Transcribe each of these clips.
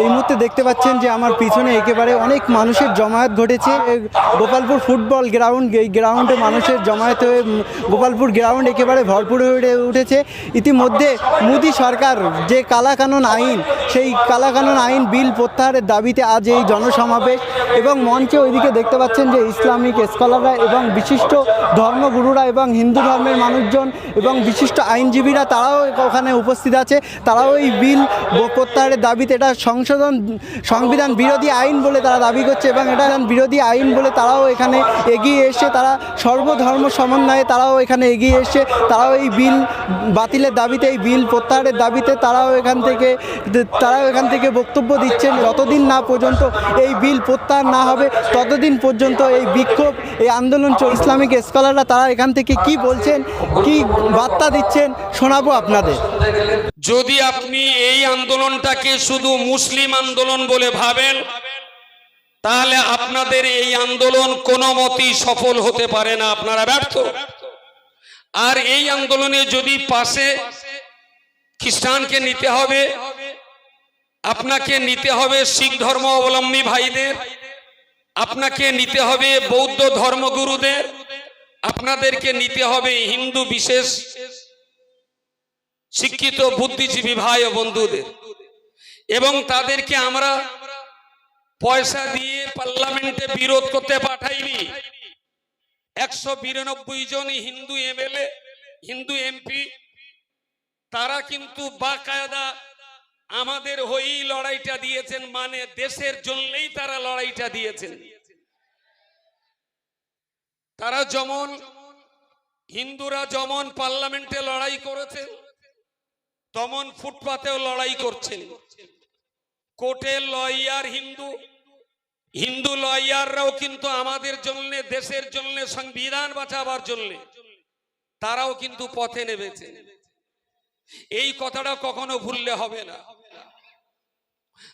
এই মুহূর্তে দেখতে পাচ্ছেন যে আমার পিছনে একেবারে অনেক মানুষের জমায়েত ঘটেছে। গোপালপুর ফুটবল গ্রাউন্ড, এই গ্রাউন্ডে মানুষের জমায়েত হয়ে গোপালপুর গ্রাউন্ড একেবারে ভরপুর হয়ে উঠেছে। ইতিমধ্যে মোদী সরকার যে কালাকানুন আইন, সেই কালাকানুন আইন বিল প্রত্যাহারের দাবিতে আজ এই জনসমাবেশ এবং মঞ্চে ওইদিকে দেখতে পাচ্ছেন যে ইসলামিক স্কলাররা এবং বিশিষ্ট ধর্মগুরুরা এবং হিন্দু ধর্মের মানুষজন এবং বিশিষ্ট আইনজীবীরা, তারাও ওখানে উপস্থিত আছে। তারাও এই বিল প্রত্যাহারের দাবিতে এটা সংশোধন, সংবিধান বিরোধী আইন বলে তারা দাবি করছে এবং এটা এখন বিরোধী আইন বলে তারাও এখানে এগিয়ে এসছে। তারা সর্বধর্ম সমন্বয়ে তারাও এখানে এগিয়ে এসছে। তারাও এই বিল বাতিলের দাবিতে, এই বিল প্রত্যাহারের দাবিতে তারাও এখান থেকে, তারাও এখান থেকে বক্তব্য দিচ্ছেন। যতদিন না পর্যন্ত এই বিল প্রত্যাহার না হবে, ততদিন পর্যন্ত এই বিক্ষোভ, এই আন্দোলন ইসলামিক স্কলাররা তারা এখান থেকে কি বলছেন, কি বার্তা দিচ্ছেন শোনাবো আপনাদের। যদি আপনি এই আন্দোলনটাকে শুধু মুসলিম আন্দোলন বলে ভাবেন, তাহলে আপনাদের এই আন্দোলন কোনো মতেই সফল হতে পারে না, আপনারা ব্যর্থ। আর এই আন্দোলনে যদি পাশে খ্রিস্টানকে নিতে হবে, আপনাকে নিতে হবে শিখ ধর্ম অবলম্বী ভাইদের, আপনাকে নিতে হবে বৌদ্ধ ধর্মগুরুদের, আপনাদেরকে নিতে হবে হিন্দু বিশেষ শিক্ষিত বুদ্ধিজীবী ভাই ও বন্ধুদের। এবং তাদেরকে আমরা পয়সা দিয়ে পার্লামেন্টে বিরোধ করতে পাঠাইনি। একশো বিরানব্বই জন হিন্দু এমএলএ, হিন্দু এমপি, তারা কিন্তু বাকায়দা আমাদের হয়েই লড়াইটা দিয়েছেন মানে দেশের জন্যই তারা লড়াইটা দিয়েছেন। তারা যেমন, হিন্দুরা যেমন পার্লামেন্টে লড়াই করেছেন তেমন ফুটপাতেও লড়াই করছেন। কোর্টের লয়ার হিন্দু হিন্দু লয়াররাও কিন্তু আমাদের জন্য, দেশের জন্য, সংবিধান বাঁচাবার জন্য, তারাও কিন্তু পথে নেমেছে। এই কথাটা কখনো ভুললে হবে না।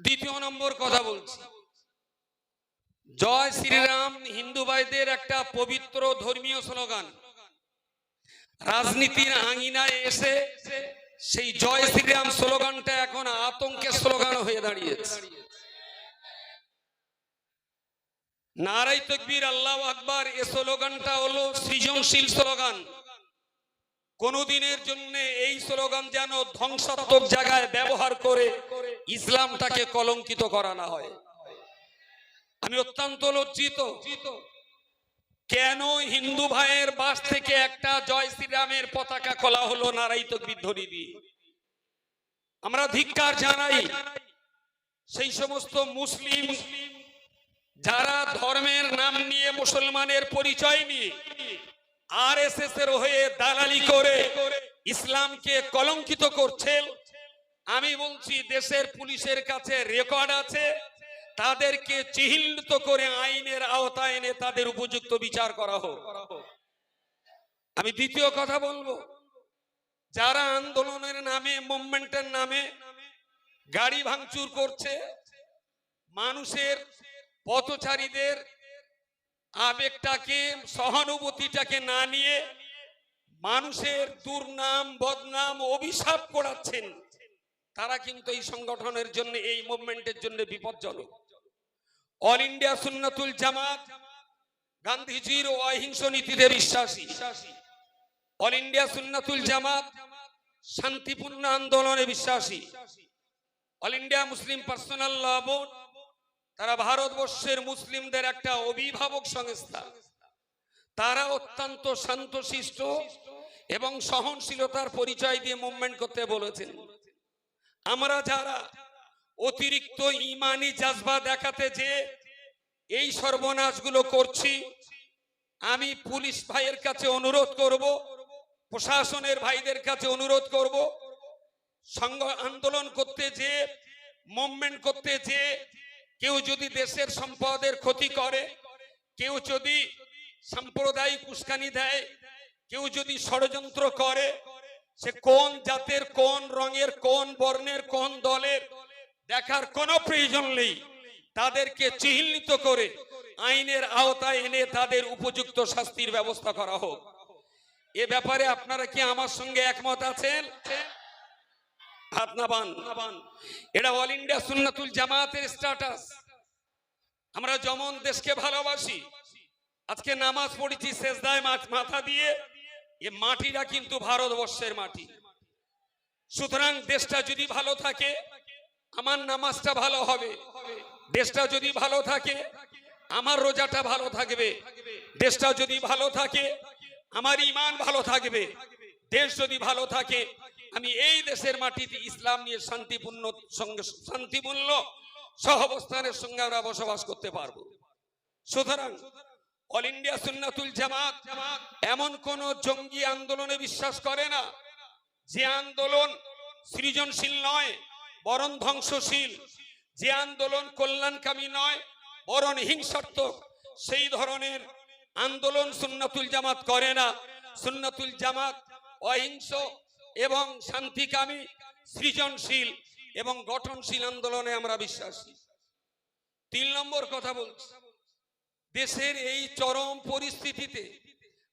দ্বিতীয় নম্বর কথা বলছি। জয় শ্রীরাম, হিন্দু ভাইদের একটা পবিত্র ধর্মীয় স্লোগান। রাজনীতির আঙিনায় এসে সেই জয় শ্রীরাম স্লোগানটা এখন আতঙ্কের স্লোগান হয়ে দাঁড়িয়েছে। নারাই তকবীর, আল্লাহ আকবার, এ স্লোগানটা হলো সৃজনশীল স্লোগান। কোনদিনের জন্য এই স্লোগান যেন ধ্বংসাত্মক জায়গায় ব্যবহার করে ইসলামটাকে কলঙ্কিত করা না হয়। আমি অত্যন্ত লজ্জিত কেন হিন্দু ভাইয়ের বাস থেকে একটা জয় শ্রীরামের পতাকা খোলা হলো নারাই তকবীর ধ্বনি দিয়ে? আমরা ধিক্কার জানাই, সেই সমস্ত মুসলিম যারা ধর্মের নাম নিয়ে মুসলমানের পরিচয় নিয়ে আর এস এস এর হয়ে দালালি করে ইসলামকে কলঙ্কিত করছেন আমি বলছি দেশের পুলিশের কাছে রেকর্ড আছে তাদেরকে চিহ্নিত করে আইনের আওতায় এনে তাদের উপযুক্ত বিচার করা হোক। আমি দ্বিতীয় কথা বলব, যারা আন্দোলনের নামে, মুভমেন্টের নামে গাড়ি ভাঙচুর করছে, মানুষের পথচারীদের আবেগটাকে, সহানুভূতিটাকে না নিয়ে মানুষের দুর্নাম, বদনাম, অভিশাপ করাচ্ছেন, তারা কিন্তু এই সংগঠনের জন্য, এই মুভমেন্টের জন্য বিপজ্জনক। অল ইন্ডিয়া সুন্নাতুল জামাত গান্ধীজির ও অহিংস নীতিতে বিশ্বাসী অল ইন্ডিয়া সুন্নাতুল জামাত শান্তিপূর্ণ আন্দোলনে বিশ্বাসী all India Muslim personal law board তারা ভারতবর্ষের মুসলিমদের একটা অভিভাবক সংস্থা তারা অত্যন্ত শান্তশিষ্ট এবং সহনশীলতার পরিচয় দিয়ে মুভমেন্ট করতে বলেছেন আমরা যারা অতিরিক্ত ইমানি জাজবা দেখাতে যে এই সর্বনাশগুলো করছি, আমি পুলিশ ভাইয়ের কাছে অনুরোধ করব, প্রশাসনের ভাইদের কাছে অনুরোধ করব সংঘ আন্দোলন করতে যে মুভমেন্ট করতে যে, কেউ যদি দেশের সম্পদের ক্ষতি করে, কেউ যদি সাম্প্রদায়িক উস্কানি দেয়, কেউ যদি ষড়যন্ত্র করে, সে কোন জাতের, কোন রঙের, কোন বর্ণের, কোন দলের দেখার কোনো প্রয়োজন নেই। তাদেরকে চিহ্নিত করে আইনের আওতায় এনে তাদের উপযুক্ত শাস্তির ব্যবস্থা করা হোক। এ ব্যাপারে আপনারা কি আমার সঙ্গে একমত আছেন? হাত এটা অল ইন্ডিয়া সুন্নাতুল জামাতের স্ট্যাটাস। আমরা যেমন দেশকে ভালোবাসি, আজকে নামাজ পড়েছি শেষদায় মাথা দিয়ে, এ মাটিটা কিন্তু ভারতবর্ষের মাটি। সুতরাং দেশটা যদি ভালো থাকে আমার নামাজটা ভালো হবে। দেশটা যদি ভালো থাকে, আমার রোজাটা ভালো থাকবে। দেশটা যদি ভালো থাকে, আমার ইমান ভালো থাকবে। দেশ যদি ভালো থাকে, আমি এই দেশের মাটিতে ইসলাম নিয়ে শান্তিপূর্ণ সঙ্গে শান্তিপূর্ণ সহবস্থানের সঙ্গে আমরা বসবাস করতে পারব। সুতরাং অল ইন্ডিয়া সুন্নাতুল জামাত এমন কোন জঙ্গি আন্দোলনে বিশ্বাস করে না যে আন্দোলন সৃজনশীল নয়। বরং ধ্বংসশীল। যে আন্দোলন কল্যাণকামী নয়, বরং হিংসাত্মক, সেই ধরনের আন্দোলন সুন্নাতুল জামাত করে না। সুন্নাতুল জামাত অহিংস এবং শান্তিকামী, সৃজনশীল এবং গঠনশীল আন্দোলনে আমরা বিশ্বাসী। তিন নম্বর কথা বলছি, দেশের এই চরম পরিস্থিতিতে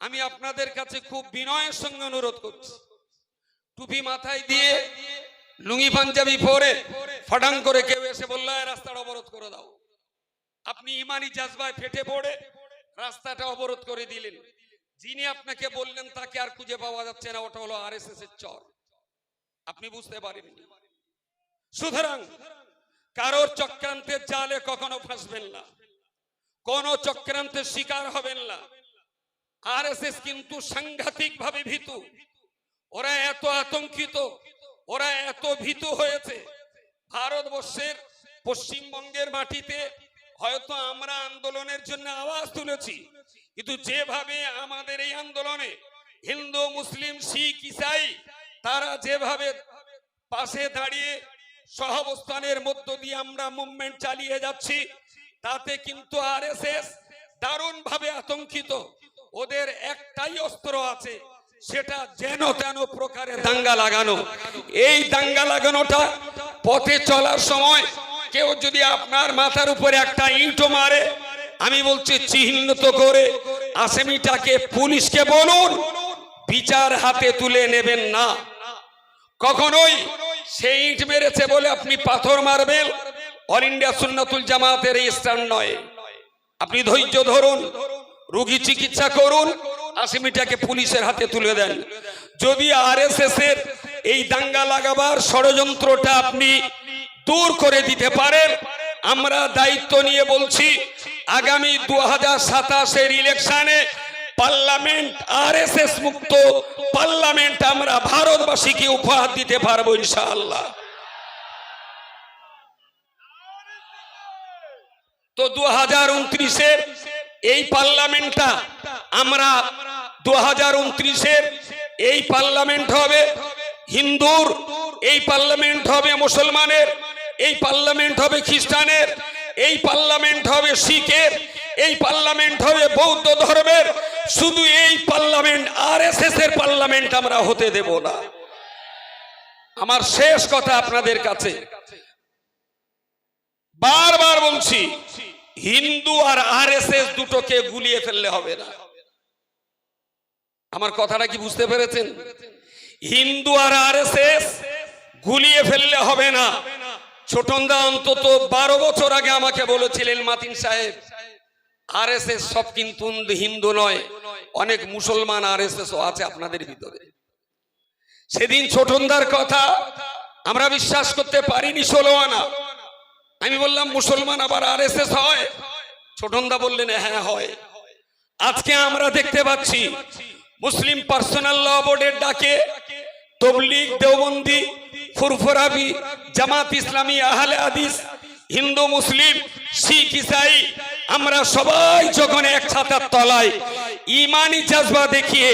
আমি আপনাদের কাছে খুব বিনয়ের সঙ্গে অনুরোধ করছি। টুপি মাথায় দিয়ে লুঙ্গি পাঞ্জাবি পরে ফটাং করে কেউ এসে বলল, "এই রাস্তাটা অবরোধ করে দাও। আপনি ইমানি জাজবায় ফেটে পড়ে রাস্তাটা অবরোধ করে দিলেন। যিনি আপনাকে বললেন, তাকে আর খুঁজে পাওয়া যাচ্ছে না, ওটা হলো আরএসএস এর চর। আপনি বুঝতে পারেননি। সুতরাং কারোর চক্রান্তের জালে কখনো ফাঁসবেন না, কোন চক্রান্তের শিকার হবেন না। আরএসএস কিন্তু সাংঘাতিক ভাবে ভীতু। ওরা এত আতঙ্কিত ওরা এত ভীত হয়েছে। ভারতবর্ষের পশ্চিমবঙ্গের মাটিতে হয়তো আমরা আন্দোলনের জন্য আওয়াজ তুলেছি, কিন্তু যেভাবে আমাদের এই আন্দোলনে হিন্দু, মুসলিম, শিখ, ইসাই তারা যেভাবে পাশে দাঁড়িয়ে সহাবস্থানের মধ্য দিয়ে আমরা মুভমেন্ট চালিয়ে যাচ্ছি, তাতে কিন্তু আর এস এস দারুণ ভাবে আতঙ্কিত। ওদের একটাই অস্ত্র আছে, সেটা যেন তেন প্রকারে দাঙ্গা লাগানো। এই দাঙ্গা লাগানোটা পথে চলার সময় কেউ যদি আপনার মাথার উপরে একটা ইঁটো মারে, আমি বলছি চিহ্নিত করে আসামিটাকে পুলিশকে বলুন, বিচার হাতে তুলে নেবেন না। কখনোই সেই ইট মেরেছে বলে আপনি পাথর মারবেন, অল ইন্ডিয়া সুন্নাতুল জামাতের স্ট্যান্ড নয়। আপনি ধৈর্য ধরুন, রোগী চিকিৎসা করুন, আসামিটাকে পুলিশের হাতে তুলে দেন। যদি আরএসএস এর এই দাঙ্গা লাগাবার ষড়যন্ত্রটা আপনি দূর করে দিতে পারেন। আমরা দায়িত্ব নিয়ে বলছি, আগামী দু হাজার সাতাশের ইলেকশনে পার্লামেন্ট আরএসএস মুক্ত, পার্লামেন্ট আমরা ভারতবাসীকে উপহার দিতে পারব ইনশাআল্লাহ। তো দু হাজার উনত্রিশের এই পার্লামেন্টটা আমরা দু হাজার উনত্রিশের এই পার্লামেন্ট হবে। হিন্দুর এই পার্লামেন্ট হবে মুসলমানের, এই পার্লামেন্ট হবে খ্রিস্টানের, এই পার্লামেন্ট হবে শিখের, এই পার্লামেন্ট হবে বৌদ্ধ ধর্মের। শুধু এই পার্লামেন্ট আর এস এর পার্লামেন্ট আমরা হতে দেব না। আমার শেষ কথা আপনাদের কাছে। বারবার বলছি, হিন্দু আর আরএসএস দুটোকে গুলিয়ে ফেললে হবে না। আমার কথাটা কি বুঝতে পেরেছেন? হিন্দু আর আরএসএস গুলিয়ে ফেললে হবে না। ছোটনদা অন্তত বারো বছর আগে আমাকে বলেছিলেন, মাতিন সাহেব, আরএসএস সব কিন্তু হিন্দু নয়, অনেক মুসলমান আরএসএস আছে আপনাদের ভিতরে। সেদিন ছোটনদার কথা আমরা বিশ্বাস করতে পারিনি ষোলো আনা। আমি বললাম, মুসলমান আবার আরএসএস হয়? ছোটনদা বললেন হ্যাঁ হয়। আজকে আমরা দেখতে পাচ্ছি মুসলিম পার্সোনাল ল বোর্ডের ডাকে তবলিগ, দেওবন্দি, ফুরফুরাবি, জামাত ইসলামী, আহলে আদিস হিন্দু, মুসলিম, শিখ, ইসাই, আমরা সবাই যখন এক ছাতার তলায় ইমানি জাজবা দেখিয়ে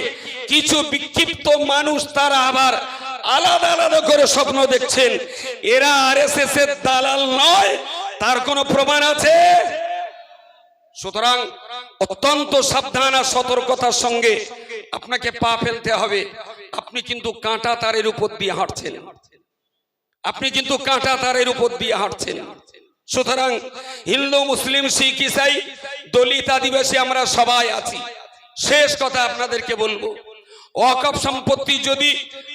কিছু বিক্ষিপ্ত মানুষ তারা আবার আলাদা আলাদা করে স্বপ্ন দেখছেন, এরা আর এস এর দালাল নয়, তার কোনো প্রমাণ আছে? সুতরাং অত্যন্ত সাবধান আর সতর্কতার সঙ্গে আপনাকে পা ফেলতে হবে। আপনি কিন্তু কাঁটা তারের উপর দিয়ে হাঁটছেন। আপনি কিন্তু কাঁটা তারের উপর দিয়ে হাঁটছেন। সুতরাং হিন্দু, মুসলিম, শিখ, ইসাই, দলিত, আদিবাসী আমরা সবাই আছি। শেষ কথা আপনাদেরকে বলব, ওয়াকফ সম্পত্তি যদি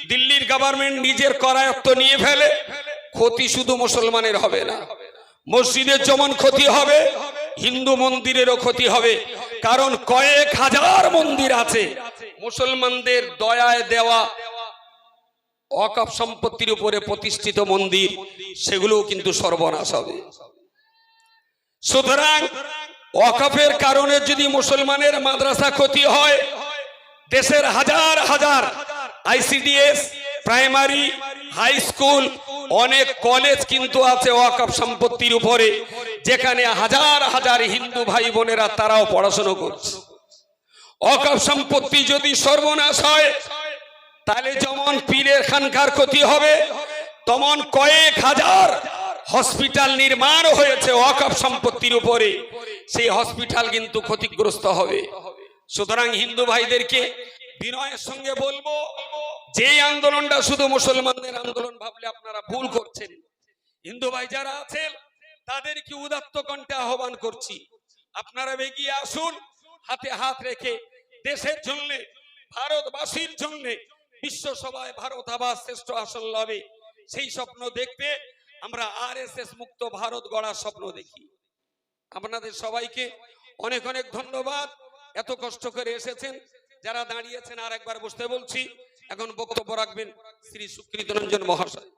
দিল্লির গভর্নমেন্ট নিজের করায়ত্ত নিয়ে ফেলে, ক্ষতি শুধু মুসলমানের হবে না। মসজিদের যেমন ক্ষতি হবে, হিন্দু মন্দিরেরও ক্ষতি হবে। কারণ কয়েক হাজার মন্দির আছে। মুসলমানদের দয়ায় দেওয়া ওয়াকফ সম্পত্তির উপরে প্রতিষ্ঠিত মন্দির, সেগুলোও কিন্তু সর্বনাশ হবে। সুতরাং ওয়াকফের কারণে যদি মুসলমানের মাদ্রাসা ক্ষতি হয়, দেশের হাজার হাজার আইসিডিএস, প্রাইমারি হাই স্কুল অনেক কলেজ কিন্তু আছে ওয়াকফ সম্পত্তির উপরে, যেখানে হাজার হাজার হিন্দু ভাই বোনেরা তারাও পড়াশোনা করছে। অকপ সম্পত্তি যদি সর্বনাশ হয়, তাহলে যেমন পীরের খানকার ক্ষতি হবে, তেমন কয়েক হাজার হসপিটাল নির্মাণ হয়েছে ওয়াকফ সম্পত্তির উপরে, সেই হসপিটাল কিন্তু ক্ষতিগ্রস্ত হবে। সুতরাং হিন্দু ভাইদেরকে বিনয়ের সঙ্গে বলব যে আন্দোলনটা শুধু মুসলমানদের আন্দোলন ভাবলে আপনারা ভুল করছেন। হিন্দু ভাই যারা আছেন, তাদেরকে উদাত্ত কণ্ঠে আহ্বান করছি। আপনারা এগিয়ে আসুন, হাতে হাত রেখে দেশের জন্য, ভারতবাসীর জন্য বিশ্ব সভায় ভারত আবার শ্রেষ্ঠ আসন লাভে। সেই স্বপ্ন দেখতে আমরা আর মুক্ত ভারত গড়ার স্বপ্ন দেখি। আপনাদের সবাইকে অনেক অনেক ধন্যবাদ। এত কষ্ট করে এসেছেন, যারা দাঁড়িয়েছেন আর একবার বসতে বলছি এখন বক্তব্য রাখবেন শ্রী সুকৃত রঞ্জন মহাশয়।